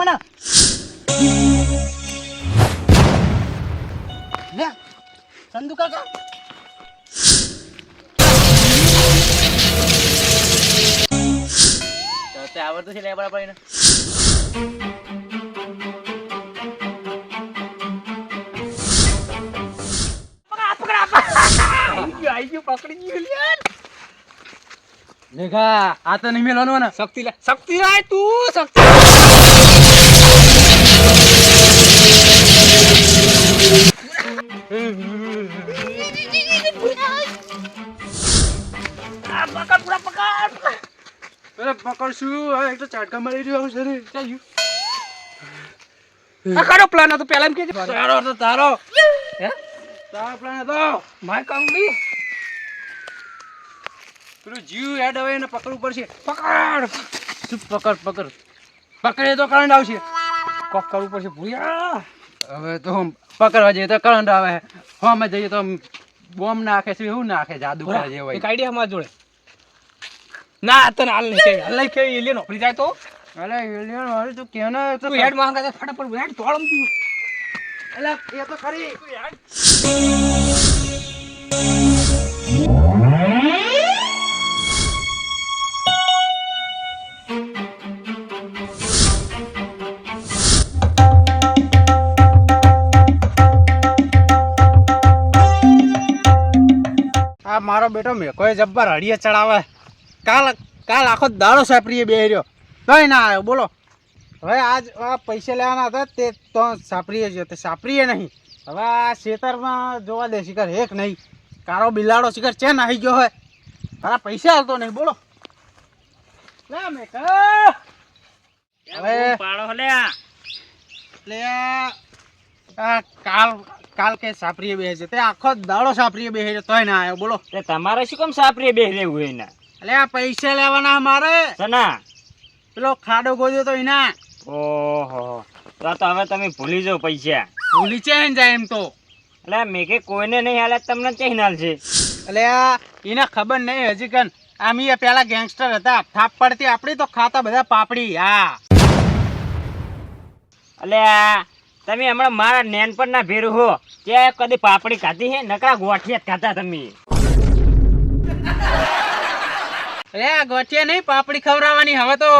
મને. લે સંદુ કાકા. તે આવડતું છે લે બરાબર એને આ તો નહીં મેળવાનું શક્તિ શક્તિ રાય તું શક્તિ અરે પકડશું. હવે એક તો ચાટકા મળી રહ્યો છે રે પ્લાન હતો પહેલા એમ કે તારો તો તારો. હે? તારો પ્લાન હતો. માય કંગલી પેલું જીવ હેડ હવે એને પકડવું પડશે. પકડ. ચૂપ પકડ પકડ. પકડે તો કરંટ આવશે. કોક કરવું પડશે. ભૂયા હવે તો પકડવા જઈએ તો કરંટ આવે. હોમે જઈએ તો બોમ્બ નાખે છે એવું નાખે જાદુ કરે છે એક આઈડિયા અમારા જોડે. ના તને હાલ નહીં કે હાલ નહીં કે એલિયન નોકરી જાય તો. અલે એલિયન વાળી તું કેને તો તું હેડ માંગા છે ફટાફટ હેડ તોડમ તું. અલે એ તો ખરી. આ મારો બેટો મેકોએ જબ્બર હળીએ ચડાવે. કાલ કાલ આખો દાડો સાપરીએ બે રહ્યો. તોય ના આવ્યો બોલો. હવે આજ આ પૈસા લેવાના હતા તે તો સાપરીએ જ તે સાપરીએ નહીં. હવે આ ખેતરમાં જોવા દે શિકાર એક નહીં. કારો બિલાડો શિકાર ચેન આવી ગયો હોય. તારા પૈસા હાલતો નહીં બોલો. હવે પાડો લે આ. એટલે કાલ કાલ કે સાપરીએ બે છે. તે આખો દાડો સાપરીએ બે તોય ના આવ્યો બોલો. તમારે શું કેમ સાપરીએ બે રહેવું એના? એટલે આ પૈસા લેવાના મારે સના પેલો ખાડો ગોજો તો એના. ઓહો. તો તો હવે તમે ભૂલી જાઓ પૈસા. ભૂલી છે ને જાય એમ તો. એટલે મેં કે કોઈને નહીં હાલે તમને ચેન એટલે આ એને ખબર નહીં હજી કન. આમ એ પેલા ગેંગસ્ટર હતા. થાપ પડતી આપણી તો ખાતા બધા પાપડી હા. એટલે તમે હમણાં મારા નેન પર ના ભેરું હો. ત્યાં કદી પાપડી ખાધી હે? નકરા ગોઠિયા ખાતા તમે. આ ગોઠિયા નહીં પાપડી ખવડાવવાની હવે તો.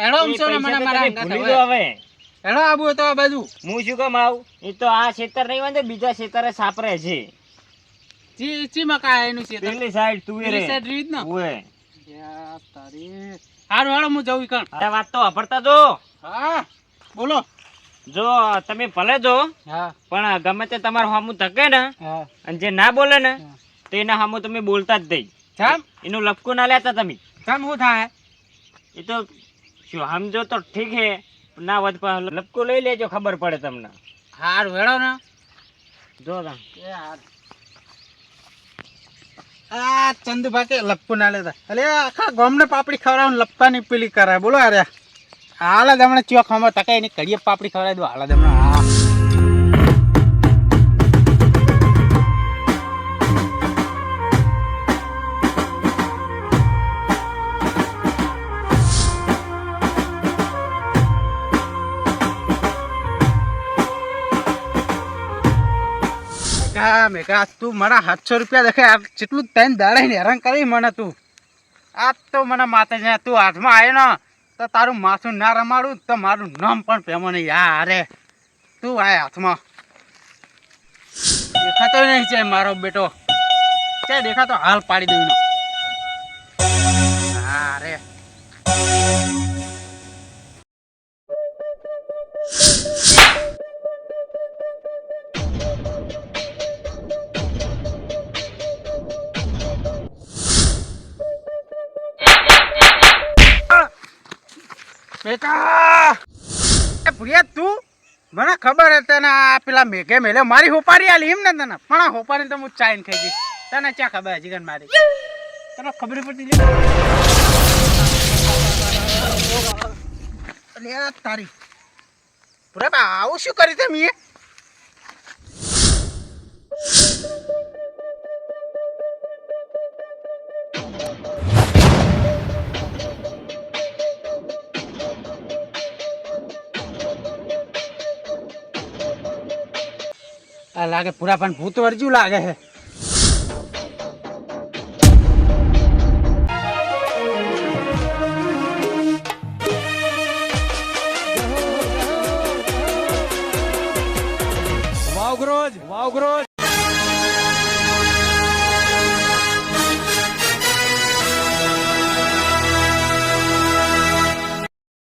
હેડો એ ને મને મારા ભૂલી. દો હવે. હેડો આબુ તો આ બાજુ. હું શું કામ આવું એ તો આ ક્ષેત્ર નહીં વાંધે બીજા ક્ષેત્રે સાપરે છે. ચી ચી મકા એનું છે પેલી સાઈડ તું પેલી સાઈડ રીત ને? તારી. હારું હાલો હું જઉં કણ અરે વાત તો અભરતા જો. હા બોલો. જો તમે ભલે જો હા. પણ ગમે તે તમારું હામું થકે ને અને જે ના બોલે ને. તો એના હામું તમે બોલતા જ નહીં. જામ એનું લપકું ના લેતા તમે. ચમ શું થાય. એ તો સમજો તો ઠીક હે. ના વધ પણ લપકું લઈ લેજો ખબર પડે તમને. હાર વેળો ને. જો. આ ચંદુભા કે લપકું ના લેતા. અલે આખા ગોમને પાપડી ખવડાવવાનું લપકાની પેલી કરાય. બોલો અરે. હાલ જ હમણાં ચોક હમણાં તકાઈ ની કડીએ પાપડી ખવડાવી દો. હાલ જ હમણાં. હા. મેઘા મેઘા તું મારા સાતસો રૂપિયા દેખે આ જેટલું તને દાડે ને હેરાન કરી મને તું. આ તો મને માથે છે, તું હાથમાં આવ્યો ને, તો તારું માથું ના રમાડું, તો મારું નામ પણ પેમો નહીં. યાર તું આય હાથમાં. દેખાતો નહીં છે મારો બેટો. છે દેખાતો હાલ પાડી દઉં બેટા એ ભૂરિયા તું? મને ખબર હે તને આ પેલા મેઘે મેલે મારી હોપારી આલી એમ ને તને. પણ આ હોપારી તો હું ખાઈ ગઈ. તને ક્યાં ખબર હજી કન મારી? તને ખબર પડતી નથી? તારી. બા, આવું શું કરી તમે લાગે પૂરા પણ ભૂત વર્જ્યું લાગે છે વાવગ્રોજ વાવગ્રોજ